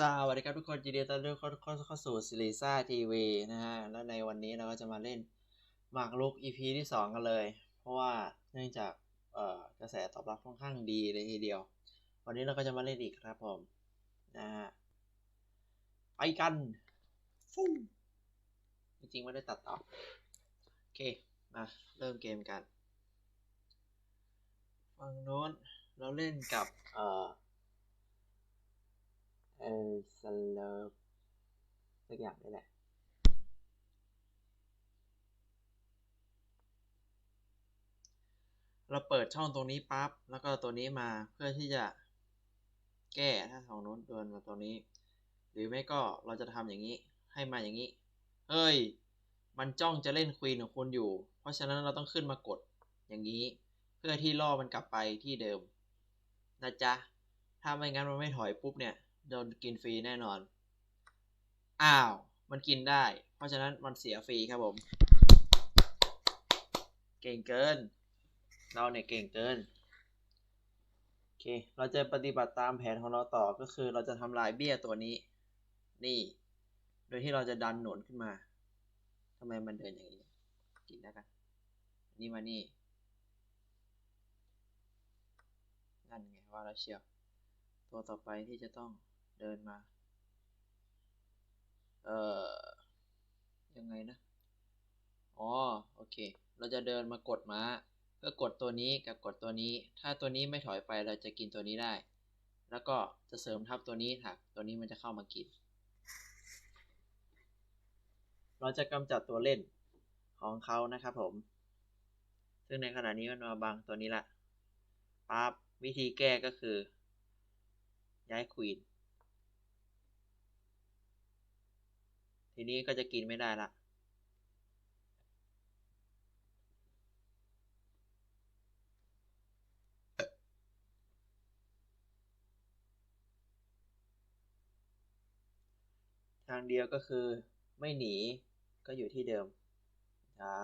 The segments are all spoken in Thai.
สวัสดีครับทุกคนยินดีต้อนรับเข้าเข้าสู่ซิลิซ่าทีวีนะฮะ และในวันนี้เราก็จะมาเล่นหมากรุก EP ที่ 2 กันเลย เพราะว่าเนื่องจากเอ่อกระแสตอบรับค่อนข้างดีเลยทีเดียว วันนี้เราก็จะมาเล่นอีกครับผม นะฮะ ไปกันฟูจริงๆไม่ได้ตัดต่อ โอเค มา เริ่มเกมกันฝั่งโน้นเราเล่นกับเอ่อ เออสเลฟสักอย่างนี่แหละเราเปิดช่องตรงนี้ปั๊บ แล้วก็ตัวนี้มาเพื่อที่จะแก้ถ้าของนู้นเดินมาตัวนี้ หรือไม่ก็เราจะทำอย่างนี้ให้มาอย่างนี้ เฮ้ย มันจ้องจะเล่นควีนของคุณอยู่ เพราะฉะนั้นเราต้องขึ้นมากดอย่างนี้ เพื่อที่ล่อมันกลับไปที่เดิมนะจ๊ะ ถ้าไม่งั้นมันไม่ถอยปุ๊บเนี่ย โดนกินฟรีแน่นอน อ้าว มันกินได้ เพราะฉะนั้นมันเสียฟรีครับผม เก่งเกิน เราเนี่ยเก่งเกิน โอเค เราจะปฏิบัติตามแผนของเราต่อก็คือเราจะทำลายเบี้ยตัวนี้ นี่ โดยที่เราจะดันหนุนขึ้นมาทำไมมันเดินอย่างนี้ กินแล้วกัน นี่มานี่นั่นไงว่าแล้วเชียว ตัวต่อไปที่จะต้อง เดินมา เอ่อ ยังไงนะ อ๋อ โอเค เราจะเดินมากดม้าเพื่อกดตัวนี้กับกดตัวนี้ ถ้าตัวนี้ไม่ถอยไปเราจะกินตัวนี้ได้ แล้วก็จะเสริมทับตัวนี้ถัก ตัวนี้มันจะเข้ามากิน เราจะกำจัดตัวเล่นของเขานะครับผม ซึ่งในขณะนี้มันมาบังตัวนี้ละปั๊บวิธีแก้ก็คือ ย้ายควีน ทีนี้ก็จะกินไม่ได้ละทางเดียวก็คือไม่หนีก็อยู่ที่เดิมใช่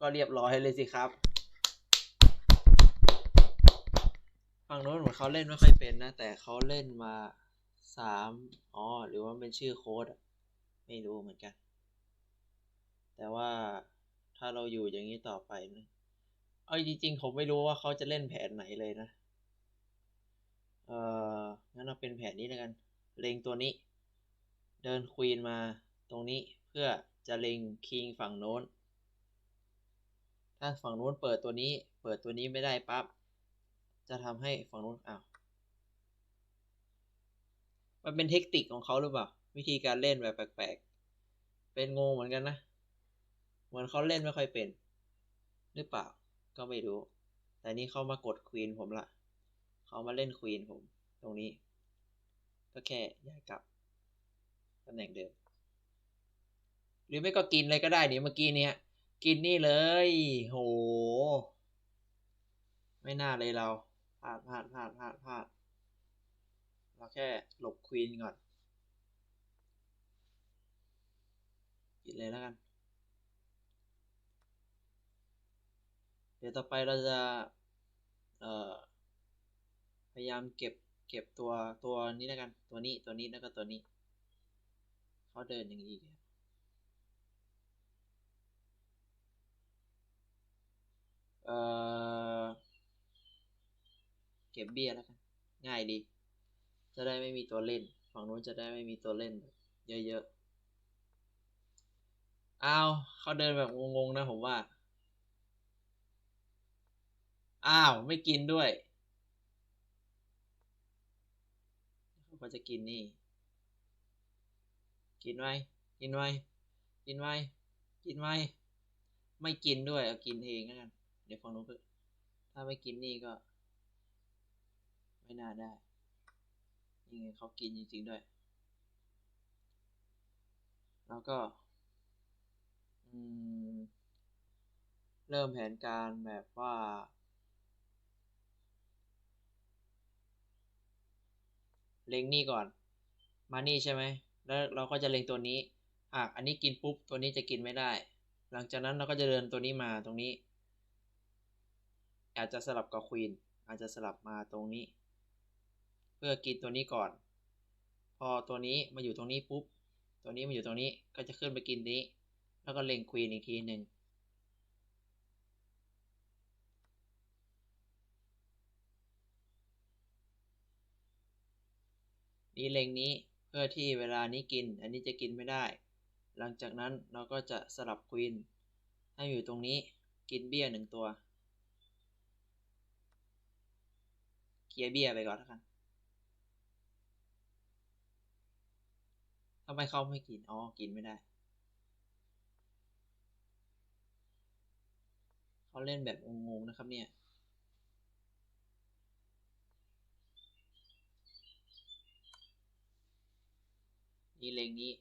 ก็เรียบร้อยเลยสิครับฝั่งโน้นเหมือนเขาเล่นไม่ค่อยเป็นนะ แต่เขาเล่นมาสามอ๋อ หรือว่าเป็นชื่อโค้ดอะ ไม่รู้เหมือนกัน แต่ว่าถ้าเราอยู่อย่างนี้ต่อไปนะเอาจริงๆผมไม่รู้ว่าเขาจะเล่นแผนไหนเลยนะ เอ่องั้นเราเป็นแผนนี้แล้วกัน เล็งตัวนี้ เดินควีนมาตรงนี้เพื่อจะเล็งคิงฝั่งโน้น ถ้าฝั่งโน้นเปิดตัวนี้ เปิดตัวนี้ไม่ได้ปั๊บ จะทำให้ฝั่งโน้นอ้าว มันเป็นเทคนิคของเขาหรือเปล่า วิธีการเล่นแบบแปลกๆ เป็นงงเหมือนกันนะ เหมือนเขาเล่นไม่ค่อยเป็น หรือเปล่า ก็ไม่รู้ แต่นี่เขามากดควีนผมละ เขามาเล่นควีนผม ตรงนี้ ก็แค่ย้ายกลับตำแหน่งเดิม หรือไม่ก็กินเลยก็ได้นี่เมื่อกี้เนี้ยกินนี่เลย โห ไม่น่าเลยเราพลาดพลาดพลาดพลาดพลาดเราแค่หลบควีนก่อน กินเลยแล้วกัน เดี๋ยวต่อไปเราจะพยายามเก็บเก็บตัวตัวนี้แล้วกัน ตัวนี้ตัวนี้แล้วก็ตัวนี้เขาเดินอย่างนี้อีกเออเก็บเบี้ยแล้วกันง่ายดี จะได้ไม่มีตัวเล่น ฝั่งนู้นจะได้ไม่มีตัวเล่น เยอะๆ อ้าวเขาเดินแบบงงๆนะผมว่า อ้าวไม่กินด้วยเขาจะกินนี่ กินไว้ กินไว้ กินไว้ กินไว้ ไม่กินด้วย เอากินเองแล้วกัน เดี๋ยวฝั่งนู้นก็ถ้าไม่กินนี่ก็ ไม่น่าได้นี่ไงเขากินจริงๆด้วย แล้วก็ เริ่มแผนการแบบว่า เล็งนี่ก่อน มานี่ใช่ไหม แล้วเราก็จะเล็งตัวนี้หากอันนี้กินปุ๊บ ตัวนี้จะกินไม่ได้ หลังจากนั้นเราก็จะเดินตัวนี้มาตรงนี้ อาจจะสลับกับควีน อาจจะสลับมาตรงนี้ เพื่อกินตัวนี้ก่อน พอตัวนี้มาอยู่ตรงนี้ปุ๊บ ตัวนี้มาอยู่ตรงนี้ ก็จะขึ้นไปกินนี้ แล้วก็เล็งควีนอีกทีหนึ่งนี้เล็งนี้เพื่อที่เวลานี้กิน อันนี้จะกินไม่ได้ หลังจากนั้นเราก็จะสลับควีนให้อยู่ตรงนี้กินเบี้ยหนึ่งตัว เคลียเบี้ยไปก่อนแล้วกันทำไมเขาไม่กิน อ๋อ กินไม่ได้ เขาเล่นแบบงงๆนะครับเนี่ยนี่เลงนี้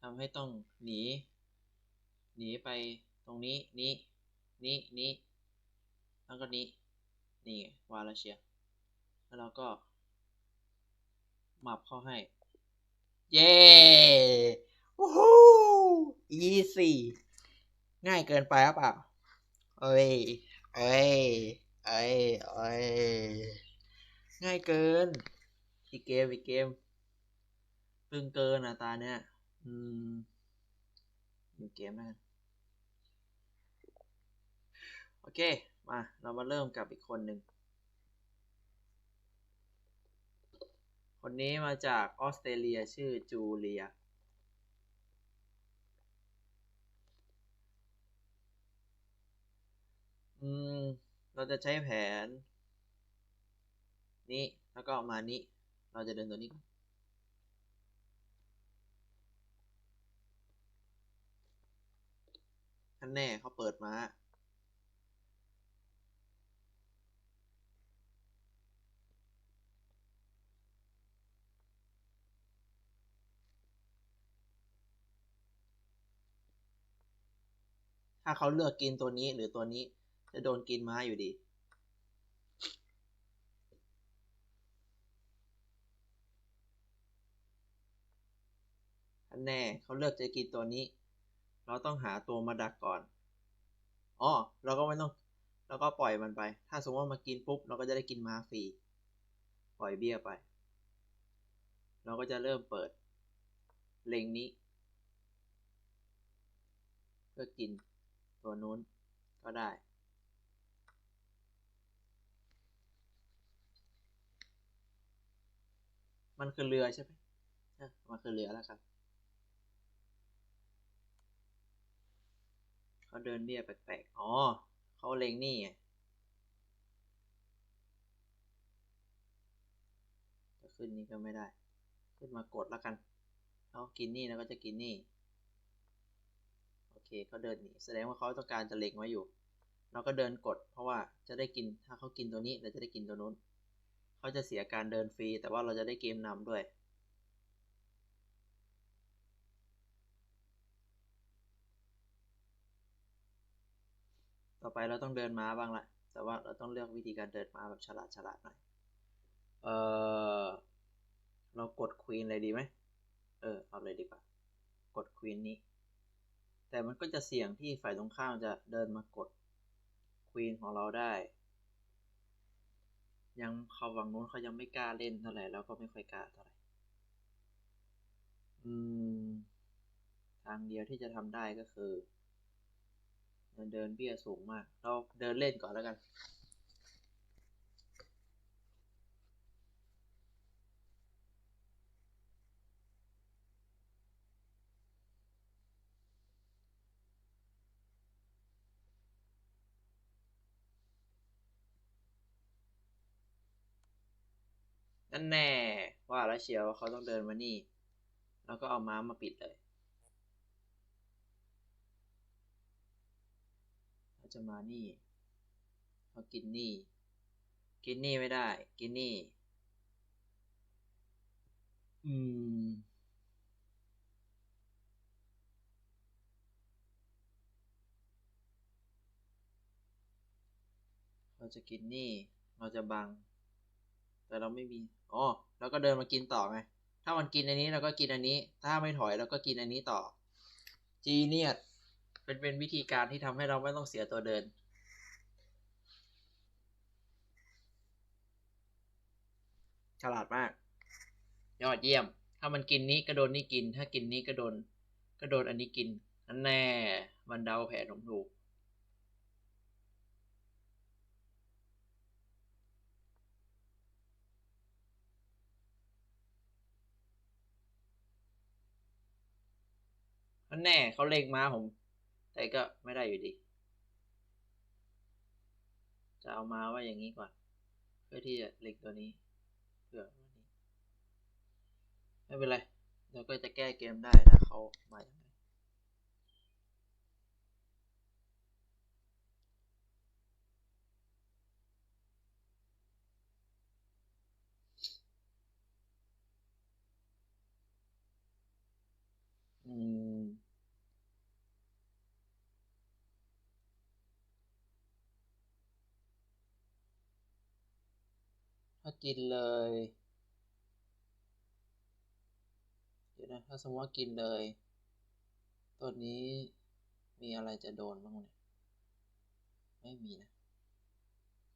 ทำให้ต้องหนี หนีไปตรงนี้นี้นี้นี้แล้วก็นี้นี่วาลาเชียแล้วเราก็หมับเข้าให้ เย้วู้ฮู้อีสี่ ง่ายเกินไปหรือเปล่าเอ้ยเอ้ยเอ้ยเอ้ยง่ายเกิน อีกเกมอีกเกม ตึงเกินอะตาเนี่ย อืมอยู่เกมแล้วกันโอเค มา เรามาเริ่มกับอีกคนหนึ่ง คนนี้มาจากออสเตรเลียชื่อจูเลีย อืม เราจะใช้แผน นี้ แล้วก็มานี้ เราจะเดินตัวนี้ก่อนท่านแน่เขาเปิดมาถ้าเขาเลือกกินตัวนี้หรือตัวนี้ จะโดนกินม้าอยู่ดี แน่เขาเลือกจะกินตัวนี้ เราต้องหาตัวมาดักก่อน อ๋อ เราก็ไม่ต้อง เราก็ปล่อยมันไป ถ้าสมมติว่ามากินปุ๊บ เราก็จะได้กินม้าฟรี ปล่อยเบี้ยไป เราก็จะเริ่มเปิด เลงนี้ เพื่อกินตัวนู้นก็ได้ มันคือเรือใช่ไหมมันคือเรือแล้วครับเขาเดินเบี้ยแปลกๆ อ๋อ เขาเล็งนี่ไงจะขึ้นนี่ก็ไม่ได้ ขึ้นมากดแล้วกันเขากินนี่แล้วก็จะกินนี่ โอเคเขาเดินหนี แสดงว่าเขาต้องการจะเล็งไว้อยู่ เราก็เดินกด เพราะว่าจะได้กิน ถ้าเขากินตัวนี้ เราจะได้กินตัวนู้น เขาจะเสียการเดินฟรี แต่ว่าเราจะได้เกมนำด้วย ต่อไปเราต้องเดินม้าบ้างละแต่ว่าเราต้องเลือกวิธีการเดินม้าแบบฉลาดฉลาดหน่อย เออเรากดควีนเลยดีไหม เออ เอาเลยดีกว่า กดควีนนี้ แต่มันก็จะเสี่ยงที่ฝ่ายตรงข้ามจะเดินมากดควีนของเราได้ ยังเขาฝั่งนู้นเขายังไม่กล้าเล่นเท่าไหร่แล้วก็ไม่ค่อยกล้าเท่าไหร่ อืม ทางเดียวที่จะทำได้ก็คือเดินเดินเบี้ยสูงมาก เราเดินเล่นก่อนแล้วกัน นั่นแน่ว่าแล้วเชียวว่าเขาต้องเดินมานี่ แล้วก็เอาม้ามาปิดเลยเขาจะมานี่เขากินนี่ กินนี่ไม่ได้ กินนี่ อืมเราจะกินนี่ เราจะบัง แต่เราไม่มีอ๋อแล้วก็เดินมากินต่อไง ถ้ามันกินอันนี้เราก็กินอันนี้ ถ้าไม่ถอยเราก็กินอันนี้ต่อ จีเนียสเป็นเป็นวิธีการที่ทำให้เราไม่ต้องเสียตัวเดินฉลาดมาก ยอดเยี่ยม ถ้ามันกินนี้ก็โดนนี่กิน ถ้ากินนี้ก็โดนก็โดนอันนี้กินนั่นแน่มันเดาแผนผมถูกันแน่เขาเล็งมาผม แต่ก็ไม่ได้อยู่ดี จะเอามาว่าอย่างนี้ก่อน เพื่อที่จะเล็งตัวนี้เผื่อวันนี้ ไม่เป็นไรเราก็จะแก้เกมได้ถ้าเขามาอย่างไรอืม ถ้า กินเลย เดี๋ยวนะ ถ้าสมมติว่ากินเลย ตัวนี้มีอะไรจะโดนบ้างเนี่ย ไม่มีนะ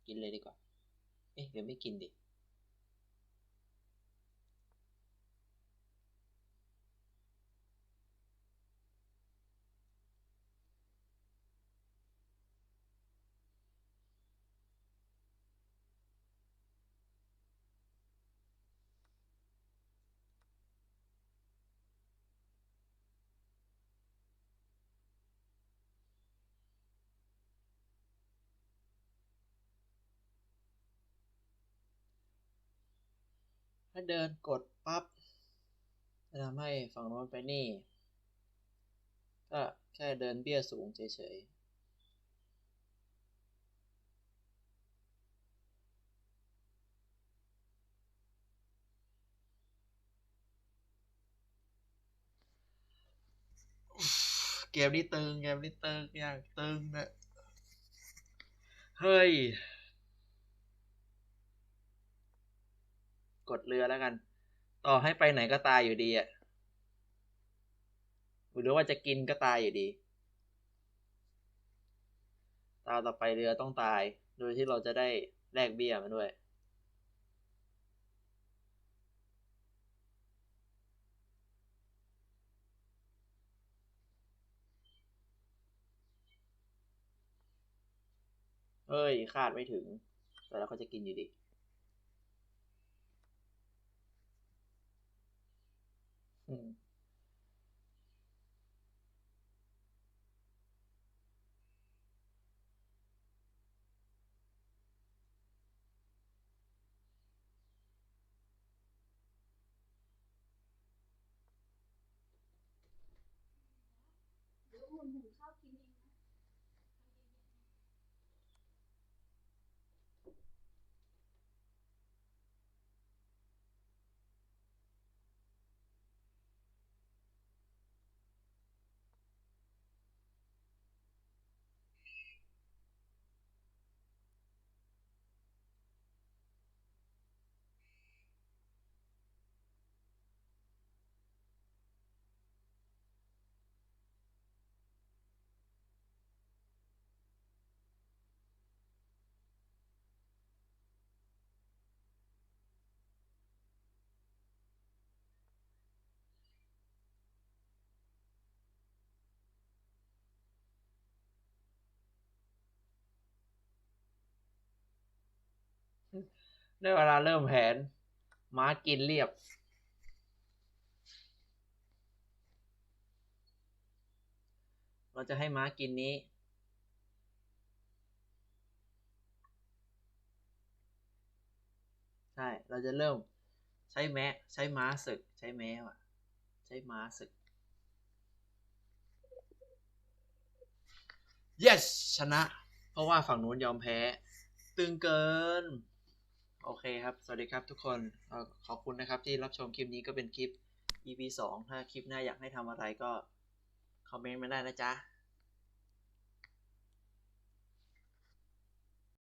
กินเลยดีกว่า เอ๊ะเดี๋ยวไม่กินดิ ถ้าเดินกดปั๊บจะทำให้ฝั่งโน้นไปนี่ ก็แค่เดินเบี้ยสูงเฉยๆเกมนี้ตึงเกมนี้ตึงอย่างตึงนะเฮ้ย กดเรือแล้วกัน ต่อให้ไปไหนก็ตายอยู่ดีอะหรือว่าจะกินก็ตายอยู่ดี ตาต่อไปเรือต้องตาย โดยที่เราจะได้แลกเบี้ยมาด้วยเฮ้ย คาดไม่ถึง แต่เราก็จะกินอยู่ดี อืม เดี๋ยวหมุนหุงข้าวกินเองนะ ได้เวลาเริ่มแผน ม้ากินเรียบ เราจะให้ม้ากินนี้ ใช่ เราจะเริ่มใช้แม้ใช้ม้าศึก ใช้แม้ว่ะ ใช้ม้าศึก yes ชนะ เพราะว่าฝั่งนู้นยอมแพ้ ตึงเกิน โอเคครับ สวัสดีครับทุกคนอขอบคุณนะครับที่รับชมคลิปนี้ก็เป็นคลิป EP 2 ถ้าคลิปหน้าอยากให้ทำอะไรก็ คอมเมนต์มาได้นะจ๊ะ